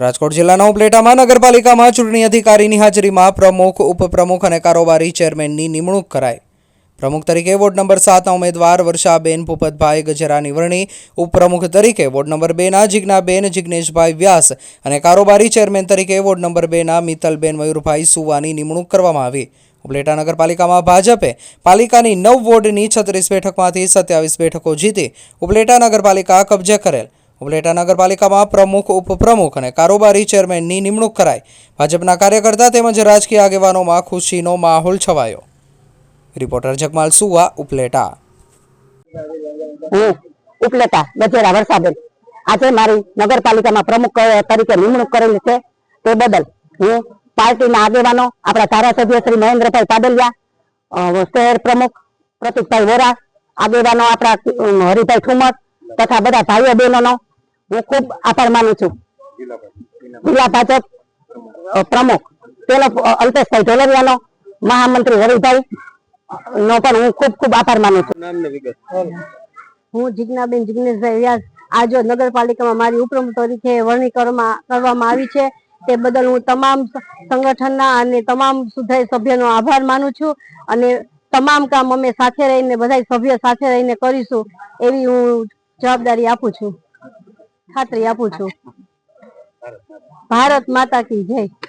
રાજકોટ જિલ્લાના ઉપલેટા નગરપાલિકામાં ચૂંટણી અધિકારીની હાજરીમાં પ્રમુખ, ઉપપ્રમુખ અને કારોબારી ચેરમેનની નિમણૂક કરાઈ. પ્રમુખ તરીકે વોર્ડ નંબર સાતના ઉમેદવાર વર્ષાબેન ભૂપતભાઈ ગજરાની વરણી, ઉપપ્રમુખ તરીકે વોર્ડ નંબર બેના જિજ્ઞાબેન જિજ્ઞેશભાઈ વ્યાસ અને કારોબારી ચેરમેન તરીકે વોર્ડ નંબર બેના મિત્તલબેન મયુરભાઈ સુવાની નિમણૂક કરવામાં આવી. ઉપલેટા નગરપાલિકામાં ભાજપે પાલિકાની નવ વોર્ડની છત્રીસ બેઠકમાંથી સત્યાવીસ બેઠકો જીતી ઉપલેટા નગરપાલિકા કબજે કરેલ. ઉપલેટા નગરપાલિકામાં પ્રમુખ, ઉપપ્રમુખ અને કારોબારી ચેરમેનની નિમણૂક કરાઈ. ભાજપના કાર્યકર્તા તેમજ રાજકીય આગેવાનોમાં ખુશીનો માહોલ છવાયો. રિપોર્ટર જગમાલ સુવા, ઉપલેટા. ઉપલેટા બજેરા વર્ષાબેન આજે મારી નગરપાલિકામાં પ્રમુખ તરીકે નિમણૂક કરેલી છે. તે બદલ હું પાર્ટીના આગેવાનો, આપણા ધારાસભ્ય શ્રી મહેન્દ્રભાઈ પાદલિયા શહેર પ્રમુખ પ્રતિકભાઈ વોરા, આગેવાનો આપણા હરિભાઈ ઠુમર તથા બધા ભાઈઓ બહેનોનો હું ખૂબ આભાર માનું છું. જિલ્લા ભાજપ પ્રમુખ પેલો અલ્પેશભાઈ ઢોલરિયાનો મહામંત્રી હરિભાઈ નો પણ હું ખૂબ ખૂબ આભાર માનું છું. હું જિજ્ઞાબેન જિજ્ઞેશભાઈ વ્યાસ. આજ નગરપાલિકામાં મારી ઉપપ્રમુખ તરીકે વરણી કરવામાં કરવામાં આવી છે. તે બદલ હું તમામ સંગઠનના અને તમામ સુધાઈ સભ્યનો આભાર માનું છું. અને તમામ કામ અમે સાથે રહીને બધા સભ્ય સાથે રહીને કરીશું એવી હું જવાબદારી આપું છું. ખાતરી આપું છું. ભારત માતા કી જય.